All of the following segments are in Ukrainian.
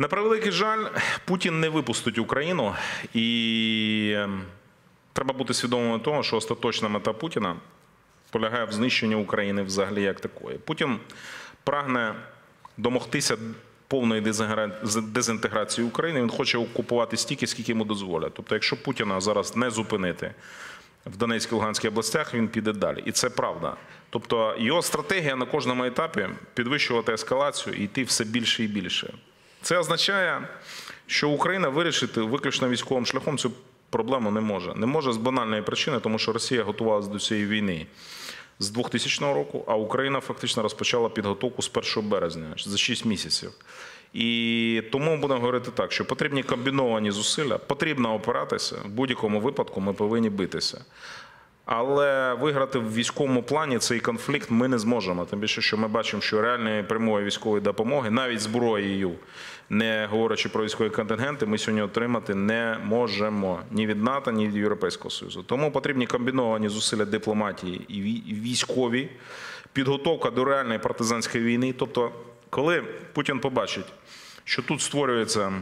На превеликий жаль, Путін не випустить Україну, і ем, треба бути свідомим того, що остаточна мета Путіна полягає в знищенні України взагалі як такої. Путін прагне домогтися повної дезінтегра- дезінтеграції України. Він хоче окупувати стільки, скільки йому дозволять. Тобто, якщо Путіна зараз не зупинити в Донецькій Луганській областях, він піде далі. І це правда. Тобто його стратегія на кожному етапі підвищувати ескалацію і йти все більше і більше. Це означає, що Україна вирішити виключно військовим шляхом цю проблему не може. Не може з банальної причини, тому що Росія готувалася до цієї війни з 2000 року, а Україна фактично розпочала підготовку з 1 березня за 6 місяців. І тому будемо говорити так, що потрібні комбіновані зусилля, потрібно опиратися. В будь-якому випадку ми повинні битися. Але виграти в військовому плані цей конфлікт ми не зможемо. Тим більше, що ми бачимо, що реальної прямої військової допомоги, навіть зброєю, не говорячи про військові контингенти, ми сьогодні отримати не можемо ні від НАТО, ні від Європейського Союзу. Тому потрібні комбіновані зусилля дипломатії і вій- військові, підготовка до реальної партизанської війни. Тобто, коли Путін побачить, що тут створюється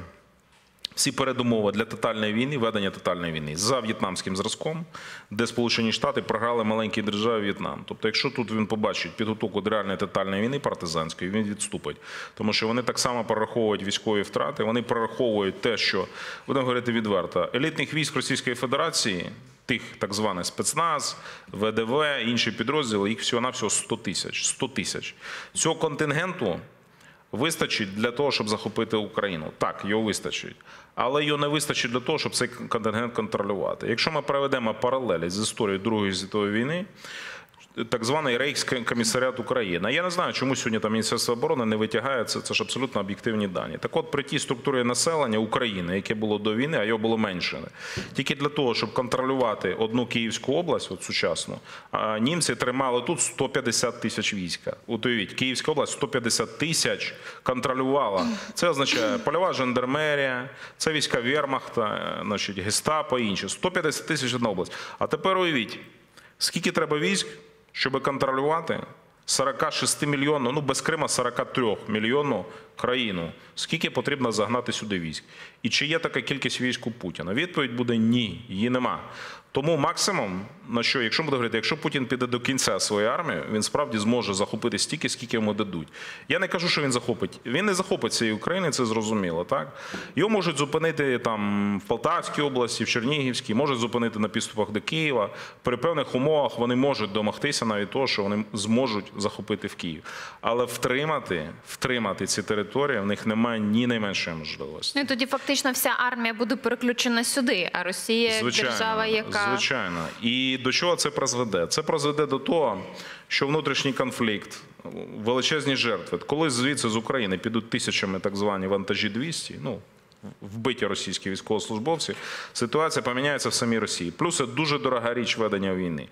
всі передумови для тотальної війни, ведення тотальної війни за в'єтнамським зразком, де Сполучені Штати програли маленькій державі В'єтнам. Тобто, якщо тут він побачить підготовку до реальної тотальної війни партизанської, він відступить, тому що вони так само прораховують військові втрати. Вони прораховують те, що будемо говорити відверто, елітних військ Російської Федерації. Тих так званих спецназ, ВДВ, інші підрозділи, їх всього навсього 100 тисяч. 100 тисяч. Цього контингенту вистачить для того, щоб захопити Україну. Так, його вистачить. Але його не вистачить для того, щоб цей контингент контролювати. Якщо ми проведемо паралелі з історією Другої світової війни, так званий Рейхскомісаріат України. Я не знаю, чому сьогодні там Міністерство оборони не витягає це. Це ж абсолютно об'єктивні дані. Так от при тій структурі населення України, яке було до війни, а його було менше, тільки для того, щоб контролювати одну Київську область, от сучасну, німці тримали тут 150 тисяч війська. Уявіть, Київська область 150 тисяч контролювала. Це означає польова жандармерія, це війська Вермахта, е, значить, гестапо і інші. 150 тисяч одна область. А тепер уявіть, скільки треба військ, щоб контролювати 46 мільйонну, ну без Крима 43 мільйонну країну. Скільки потрібно загнати сюди військ? І чи є така кількість військ у Путіна? Відповідь буде ні, її нема. Тому максимум, на що, якщо буде говорити, якщо Путін піде до кінця своєї армії, він справді зможе захопити стільки, скільки йому дадуть. Я не кажу, що він захопить. Він не захопить цієї України, це зрозуміло. Так його можуть зупинити там в Полтавській області, в Чернігівській, можуть зупинити на підступах до Києва. При певних умовах вони можуть домогтися навіть того, що вони зможуть захопити в Київ. Але втримати, втримати ці території в них немає ні найменшої можливості. Ну і тоді фактично вся армія буде переключена сюди, а Росія як держава, яка Звичайно. І до чого це призведе? Це призведе до того, що внутрішній конфлікт, величезні жертви. Коли звідси з України підуть тисячами так звані вантажі 200, ну, вбиті російські військовослужбовці, ситуація поміняється в самій Росії. Плюс це дуже дорога річ ведення війни.